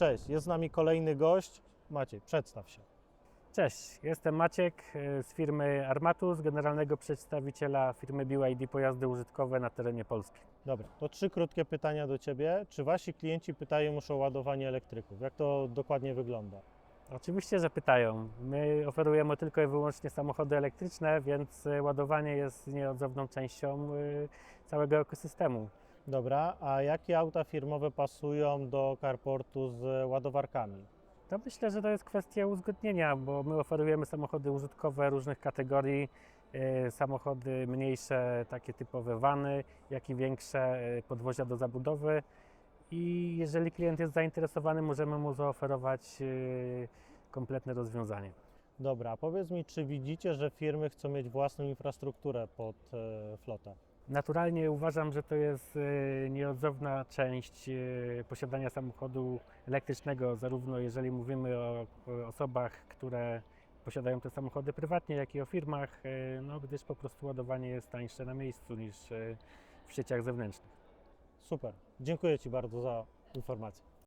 Cześć, jest z nami kolejny gość. Maciej, przedstaw się. Cześć, jestem Maciek e, z firmy Armatus, generalnego przedstawiciela firmy BYD Pojazdy Użytkowe na terenie Polski. Dobra, to trzy krótkie pytania do Ciebie. Czy Wasi klienci pytają już o ładowanie elektryków? Jak to dokładnie wygląda? Oczywiście, że pytają. My oferujemy tylko i wyłącznie samochody elektryczne, więc ładowanie jest nieodzowną częścią e, całego ekosystemu. Dobra, a jakie auta firmowe pasują do carportu z ładowarkami? To myślę, że to jest kwestia uzgodnienia, bo my oferujemy samochody użytkowe różnych kategorii, e, samochody mniejsze, takie typowe vany, jak i większe e, podwozia do zabudowy. I jeżeli klient jest zainteresowany, możemy mu zaoferować e, kompletne rozwiązanie. Dobra, powiedz mi, czy widzicie, że firmy chcą mieć własną infrastrukturę pod e, flotę? Naturalnie uważam, że to jest e, nieodzowna część e, posiadania samochodu elektrycznego, zarówno jeżeli mówimy o, osobach, które posiadają te samochody prywatnie, jak i o firmach, no, gdyż po prostu ładowanie jest tańsze na miejscu niż w sieciach zewnętrznych. Super, dziękuję Ci bardzo za informację.